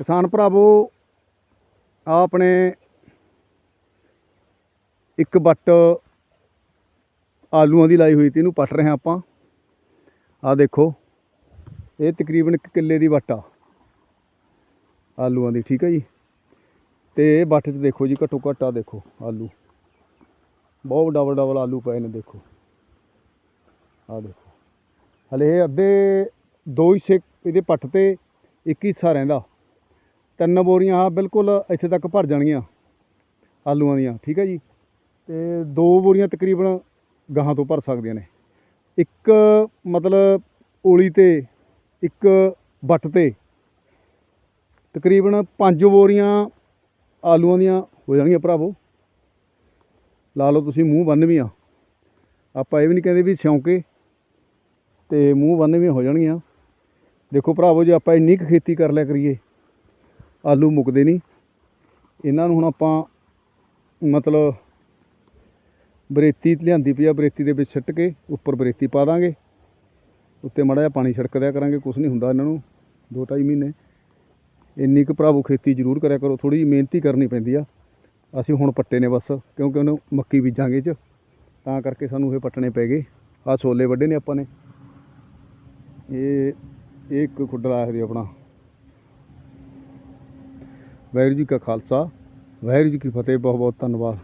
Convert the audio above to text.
ਕਿਸਾਨ ਭਰਾਵੋ ਆ ਆਪਣੇ ਇੱਕ ਬੱਟ ਆਲੂਆਂ ਦੀ ਲਾਈ ਹੋਈ ਤੀ ਇਹਨੂੰ ਪੱਟ ਰਹੇ ਹਾਂ ਆਪਾਂ। ਆ ਦੇਖੋ, ਇਹ ਤਕਰੀਬਨ ਇੱਕ ਕਿੱਲੇ ਦੀ ਵੱਟ ਆ, ਆਲੂਆਂ ਦੀ, ਠੀਕ ਹੈ ਜੀ? ਤੇ ਇਹ ਬੱਟ 'ਚ ਦੇਖੋ ਜੀ, ਘੱਟੋ ਘੱਟ ਆ ਦੇਖੋ, ਆਲੂ। ਬਹੁਤ ਡਬਲ ਡਬਲ ਆਲੂ ਪਏ ਨੇ, ਦੇਖੋ। ਆ ਦੇਖੋ। ਹਲੇ ਇਹ ਅੱਧੇ ਦੋ ਹਿੱਸੇ ਇਹਦੇ ਪੱਟ ਤੇ ਇੱਕ ਹਿੱਸਾ ਰਹਿੰਦਾ। ਤਿੰਨ ਬੋਰੀਆਂ ਆ ਬਿਲਕੁਲ ਇੱਥੇ ਤੱਕ ਭਰ ਜਾਣਗੀਆਂ ਆਲੂਆਂ ਦੀਆਂ, ਠੀਕ ਹੈ ਜੀ? ਤੇ ਦੋ ਬੋਰੀਆਂ ਤਕਰੀਬਨ ਗਾਹਾਂ ਤੋਂ ਭਰ ਸਕਦੀਆਂ ਨੇ। ਇੱਕ ਮਤਲਬ ਓਲੀ ਤੇ, ਇੱਕ ਬੱਟ ਤੇ, ਤਕਰੀਬਨ ਪੰਜ ਬੋਰੀਆਂ ਆਲੂਆਂ ਦੀਆਂ ਹੋ ਜਾਣਗੀਆਂ ਭਰਾਵੋ। ਲਾ ਲਓ ਤੁਸੀਂ, ਮੂੰਹ ਬੰਨ੍ਹਵੀਆਂ ਆਪਾਂ ਇਹ ਵੀ ਨਹੀਂ ਕਹਿੰਦੇ ਵੀ ਸਿਉਂਕੇ ਤੇ ਮੂੰਹ ਬੰਨ੍ਹਵੀਆਂ ਹੋ ਜਾਣਗੀਆਂ। ਦੇਖੋ ਭਰਾਵੋ, ਜੇ ਆਪਾਂ ਇੰਨੀ ਕੁ ਖੇਤੀ ਕਰ ਲਿਆ ਕਰੀਏ ਆਲੂ ਮੁੱਕਦੇ ਨਹੀਂ। ਇਹਨਾਂ ਨੂੰ ਹੁਣ ਆਪਾਂ ਮਤਲਬ ਬਰੇਤੀ ਲਿਆਂਦੀ ਪਈ ਆ, ਬਰੇਤੀ ਦੇ ਵਿੱਚ ਸਿੱਟ ਕੇ ਉੱਪਰ ਬਰੇਤੀ ਪਾ ਦਾਂਗੇ। ਉੱਤੇ ਮਾੜਾ ਜਿਹਾ ਪਾਣੀ ਛਿੜਕ ਦਿਆ ਕਰਾਂਗੇ ਕੁਝ ਨਹੀਂ ਹੁੰਦਾ ਇਹਨਾਂ ਨੂੰ, ਦੋ ਢਾਈ ਮਹੀਨੇ। ਇੰਨੀ ਕੁ ਭਰਾਵੋ ਖੇਤੀ ਜ਼ਰੂਰ ਕਰਿਆ ਕਰੋ ਥੋੜੀ ਜਿਹੀ ਮਿਹਨਤੀ ਕਰਨੀ ਪੈਂਦੀ ਆ। ਅਸੀਂ ਹੁਣ ਪੱਟੇ ਨੇ ਬਸ, ਕਿਉਂਕਿ ਉਹਨੂੰ ਮੱਕੀ ਬੀਜਾਂਗੇ ਚ, ਤਾਂ ਕਰਕੇ ਸਾਨੂੰ ਇਹ ਪੱਟਣੇ ਪੈ ਗਏ। ਆ ਛੋਲੇ ਵੱਡੇ ਨੇ ਆਪਾਂ ਨੇ। ਇਹ ਇਹ ਇੱਕ ਖੁੱਡਾ ਆਖਦੇ ਆਪਣਾ। ਵਾਹਿਗੁਰੂ ਜੀ ਕਾ ਖਾਲਸਾ ਵਾਹਿਗੁਰੂ ਜੀ ਕੀ ਫਤਿਹ ਬਹੁਤ ਬਹੁਤ ਧੰਨਵਾਦ।